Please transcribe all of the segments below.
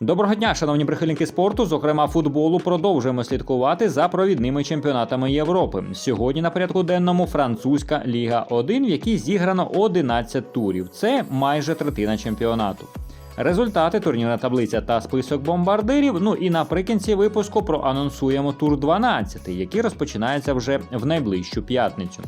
Доброго дня, шановні прихильники спорту, зокрема футболу, продовжуємо слідкувати за провідними чемпіонатами Європи. Сьогодні на порядку денному французька Ліга 1, в якій зіграно 11 турів. Це майже третина чемпіонату. Результати, турнірна таблиця та список бомбардирів. Ну і наприкінці випуску проанонсуємо тур 12, який розпочинається вже в найближчу п'ятницю.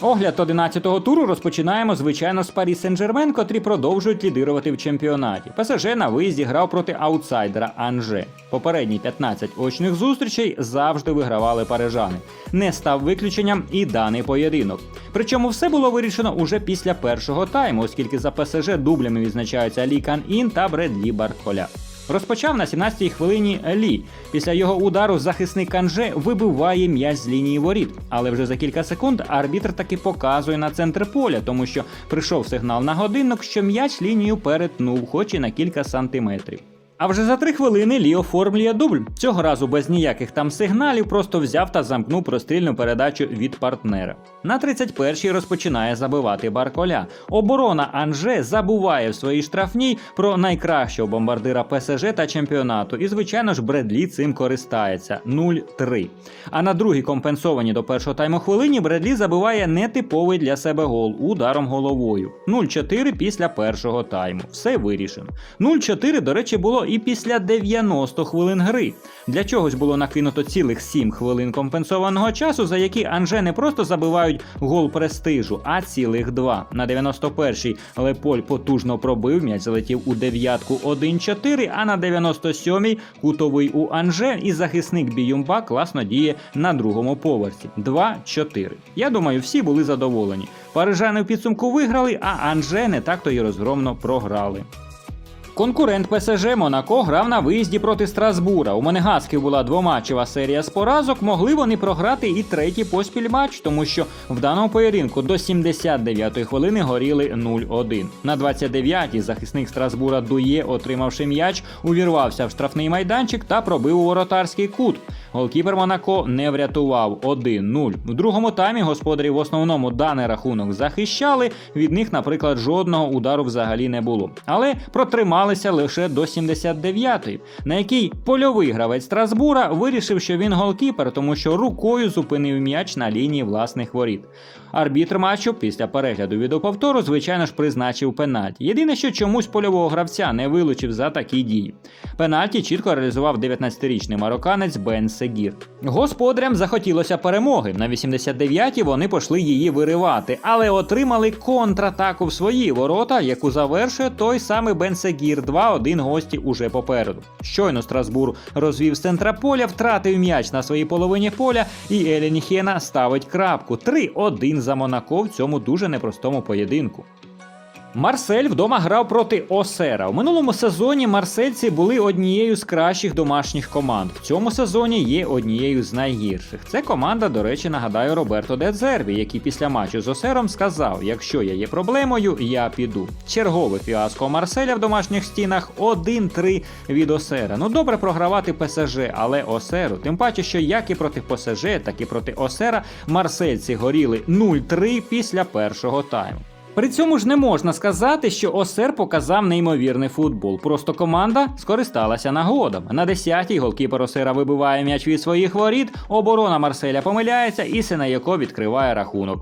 Огляд 11-го туру розпочинаємо, звичайно, з Парі Сен-Жермен, котрі продовжують лідирувати в чемпіонаті. ПСЖ на виїзді грав проти аутсайдера Анже. Попередні 15 очних зустрічей завжди вигравали парижани. Не став виключенням і даний поєдинок. Причому все було вирішено уже після першого тайму, оскільки за ПСЖ дублями відзначаються Лі Кан Ін та Бредлі Барколя. Розпочав на 17-й хвилині Лі. Після його удару захисник Канже вибиває м'яч з лінії воріт. Але вже за кілька секунд арбітр таки показує на центр поля, тому що прийшов сигнал на годинник, що м'яч лінію перетнув, хоч і на кілька сантиметрів. А вже за три хвилини Лі оформлює дубль. Цього разу без ніяких там сигналів, просто взяв та замкнув прострільну передачу від партнера. На 31-й розпочинає забивати Барколя. Оборона Анже забуває в своїй штрафній про найкращого бомбардира ПСЖ та чемпіонату. І, звичайно ж, Бредлі цим користається 0-3. А на другій компенсованій до першого тайму хвилині Бредлі забиває нетиповий для себе гол ударом головою. 0-4 після першого тайму. Все вирішено. 0-4, до речі, було і після 90 хвилин гри. Для чогось було накинуто цілих 7 хвилин компенсованого часу, за які Анже не просто забивають гол престижу, а цілих два. На 91-й Леполь потужно пробив, м'яч залетів у дев'ятку 1-4, а на 97-й кутовий у Анже і захисник Біюмба класно діє на другому поверсі. 2-4. Я думаю, всі були задоволені. Парижани в підсумку виграли, а Анже не так то й розгромно програли. Конкурент ПСЖ Монако грав на виїзді проти Страсбура. У Монегасків була двоматчева серія з поразок. Могли вони програти і третій поспіль матч, тому що в даному поєдинку до 79-ї хвилини горіли 0-1. На 29-й захисник Страсбура Дує, отримавши м'яч, увірвався в штрафний майданчик та пробив у воротарський кут. Голкіпер Монако не врятував 1-0. В другому таймі господарі в основному даний рахунок захищали. Від них, наприклад, жодного удару взагалі не було. Але протрималися лише до 79-ї, на якій польовий гравець Страсбура вирішив, що він голкіпер, тому що рукою зупинив м'яч на лінії власних воріт. Арбітр матчу після перегляду відеоповтору, звичайно ж, призначив пенальті. Єдине, що чомусь польового гравця не вилучив за такі дії. Пенальті чітко реалізував 19-річний марокканець Бен Сегір. Господарям захотілося перемоги. На 89-й вони пішли її виривати, але отримали контратаку в свої ворота, яку завершує той самий Бен Сегір. 2-1 гості уже попереду. Щойно Страсбур розвів з центра поля, втратив м'яч на своїй половині поля, і Еліні Хєна ставить крапку. 3-1 за Монако в цьому дуже непростому поєдинку. Марсель вдома грав проти Осера. У минулому сезоні марсельці були однією з кращих домашніх команд. В цьому сезоні є однією з найгірших. Це команда, до речі, нагадаю Роберто Де Дзербі, який після матчу з Осером сказав: якщо я є проблемою, я піду. Чергове фіаско Марселя в домашніх стінах 1-3 від Осера. Ну добре програвати ПСЖ, але Осеру. Тим паче, що як і проти ПСЖ, так і проти Осера марсельці горіли 0-3 після першого тайму. При цьому ж не можна сказати, що Осер показав неймовірний футбол. Просто команда скористалася нагодом. На 10-й голкіпер Осера вибиває м'яч від своїх воріт, оборона Марселя помиляється і Сенайоко відкриває рахунок.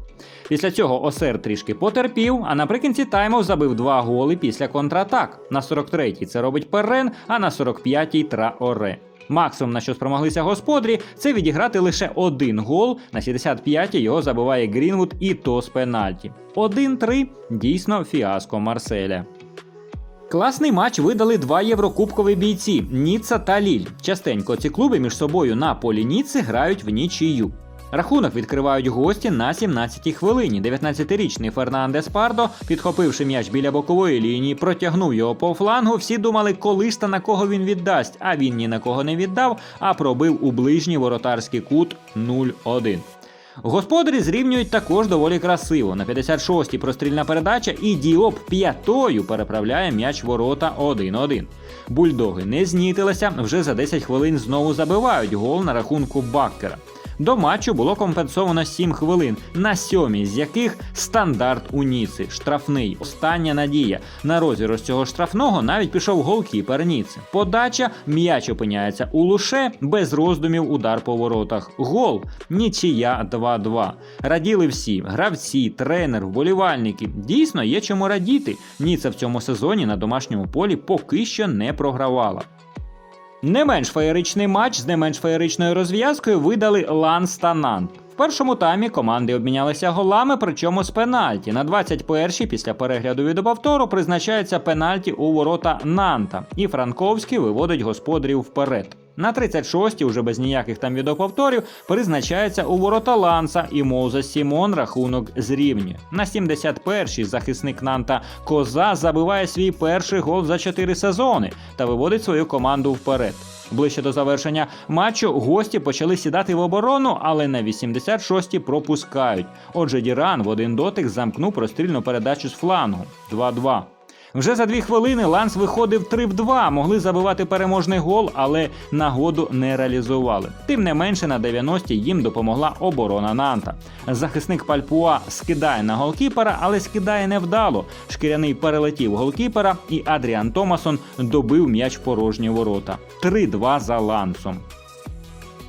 Після цього Осер трішки потерпів, а наприкінці тайму забив два голи після контратак. На 43-й це робить Перен, а на 45-й Траоре. Максимум, на що спромоглися господарі, це відіграти лише один гол. На 75-й його забиває Грінвуд і то з пенальті. 1-3 дійсно фіаско Марселя. Класний матч видали два єврокубкові бійці Ніцца та Ліль. Частенько ці клуби між собою на полі Ніцци грають в нічию. Рахунок відкривають гості на 17-й хвилині. 19-річний Фернандес Пардо, підхопивши м'яч біля бокової лінії, протягнув його по флангу. Всі думали, коли ж та на кого він віддасть. А він ні на кого не віддав, а пробив у ближній воротарський кут 0-1. Господарі зрівнюють також доволі красиво. На 56-й прострільна передача і Діоп п'ятою переправляє м'яч ворота 1-1. Бульдоги не знітилися, вже за 10 хвилин знову забивають гол на рахунку Баккера. До матчу було компенсовано 7 хвилин, на сьомій з яких стандарт у Ніци, штрафний, остання надія. На розіграш цього штрафного навіть пішов голкіпер Ніци. Подача, м'яч опиняється у луше, без роздумів удар по воротах. Гол, нічия 2-2. Раділи всі гравці, тренер, вболівальники. Дійсно, є чому радіти. Ніца в цьому сезоні на домашньому полі поки що не програвала. Не менш феєричний матч з не менш феєричною розв'язкою видали Ланс та Нант. В першому таймі команди обмінялися голами, причому з пенальті. На 21-й після перегляду від повтору призначається пенальті у ворота Нанта, і Франковський виводить господарів вперед. На 36-й, уже без ніяких там відеоповторів, призначається у ворота Ланса і Моуза Сімон рахунок зрівнює. На 71-й захисник Нанта Коза забиває свій перший гол за 4 сезони та виводить свою команду вперед. Ближче до завершення матчу гості почали сідати в оборону, але на 86-й пропускають. Отже, Діран в один дотик замкнув прострільну передачу з флангу 2-2. Вже за дві хвилини Ланс виходив 3 в 2, могли забивати переможний гол, але нагоду не реалізували. Тим не менше на 90-й їм допомогла оборона Нанта. Захисник Пальпуа скидає на голкіпера, але скидає невдало. Шкіряний перелетів голкіпера, і Адріан Томасон добив м'яч в порожні ворота. 3-2 за Лансом.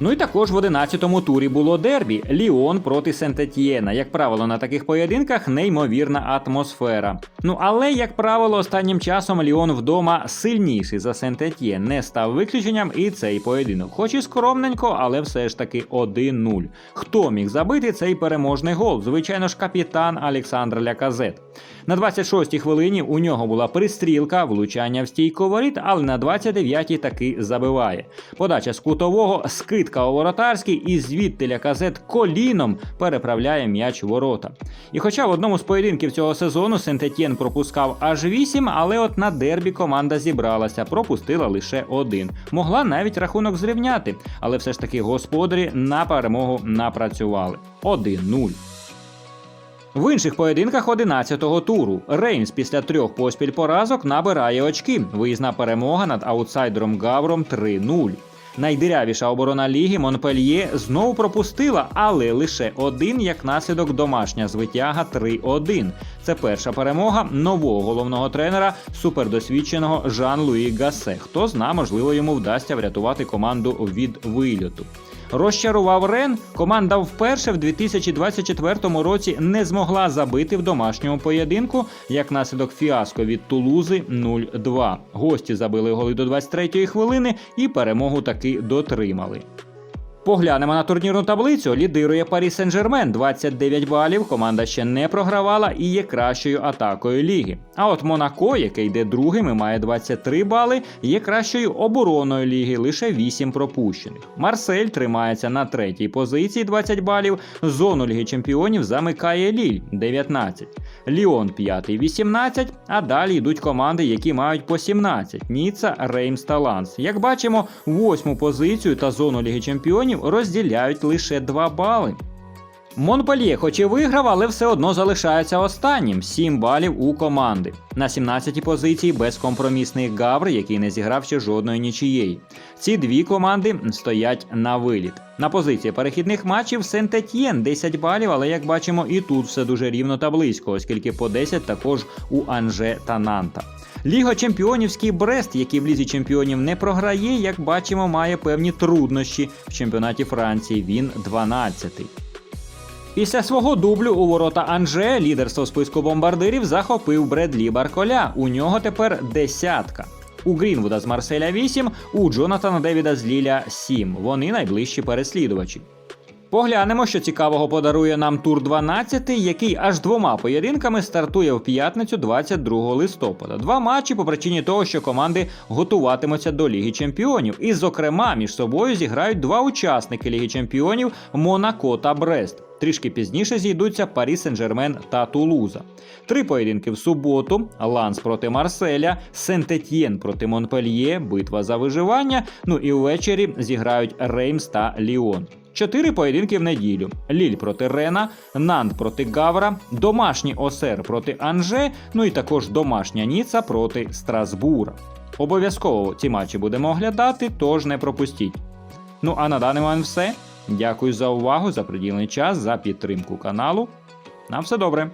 Ну і також в 11-му турі було дербі Ліон проти Сент-Етьєна. Як правило, на таких поєдинках неймовірна атмосфера. Ну але, як правило, останнім часом Ліон вдома сильніший за Сент-Етьєн. Не став виключенням і цей поєдинок. Хоч і скромненько, але все ж таки 1-0. Хто міг забити цей переможний гол? Звичайно ж, капітан Олександр Ляказет. На 26-й хвилині у нього була пристрілка, влучання в стійку воріт, але на 29-й таки забиває. Подача з кутового, скидка у воротарський і звідти Ляказет коліном переправляє м'яч ворота. І хоча в одному з поєдинків цього сезону Сент-Етьєн пропускав аж 8, але от на дербі команда зібралася, пропустила лише один. Могла навіть рахунок зрівняти, але все ж таки господарі на перемогу напрацювали. 1-0. В інших поєдинках 11-го туру Рейнс після трьох поспіль поразок набирає очки. Виїзна перемога над аутсайдером Гавром 3-0. Найдирявіша оборона ліги Монпельє знову пропустила, але лише один як наслідок домашня звитяга 3-1. Це перша перемога нового головного тренера, супердосвідченого Жан-Луї Гасе. Хто зна, можливо, йому вдасться врятувати команду від вильоту. Розчарував Рен. Команда вперше в 2024 році не змогла забити в домашньому поєдинку, як наслідок фіаско від Тулузи 0-2. Гості забили голи до 23-ї хвилини і перемогу таки дотримали. Поглянемо на турнірну таблицю. Лідирує Парі Сен-Жермен 29 балів. Команда ще не програвала і є кращою атакою ліги. А от Монако, яке йде другим і має 23 бали, є кращою обороною ліги, лише 8 пропущених. Марсель тримається на третій позиції 20 балів. Зону Ліги Чемпіонів замикає Ліль 19. Ліон 5 18, а далі йдуть команди, які мають по 17. Ніца, Реймс та Ланс. Як бачимо, восьму позицію та зону Ліги Чемпіонів розділяють лише 2 бали. Монпельє хоч і виграв, але все одно залишається останнім 7 балів у команди. На 17-й позиції безкомпромісний Гавр, який не зіграв ще жодної нічиєї. Ці дві команди стоять на виліт. На позиції перехідних матчів Сент-Етьєн 10 балів, але як бачимо, і тут все дуже рівно та близько, оскільки по 10 також у Анже та Нанта. Ліга чемпіонівський Брест, який в лізі чемпіонів не програє, як бачимо, має певні труднощі в чемпіонаті Франції. Він 12-й. Після свого дублю у ворота Анже лідерство списку бомбардирів захопив Бредлі Барколя. У нього тепер десятка. У Грінвуда з Марселя 8, у Джонатана Девіда з Ліля 7. Вони найближчі переслідувачі. Поглянемо, що цікавого подарує нам тур 12, який аж двома поєдинками стартує в п'ятницю 22 листопада. Два матчі по причині того, що команди готуватимуться до Ліги Чемпіонів. І, зокрема, між собою зіграють два учасники Ліги Чемпіонів Монако та Брест. Трішки пізніше зійдуться Парі Сен-Жермен та Тулуза. Три поєдинки в суботу: Ланс проти Марселя, Сент-Етьєн проти Монпельє, битва за виживання. Ну і ввечері зіграють Реймс та Ліон. Чотири поєдинки в неділю: Ліль проти Рена, Нант проти Гавра, домашній Осер проти Анже, ну і також домашня Ніца проти Страсбура. Обов'язково ці матчі будемо оглядати, тож не пропустіть. Ну а на даний момент все. Дякую за увагу, за приділений час, за підтримку каналу. На все добре!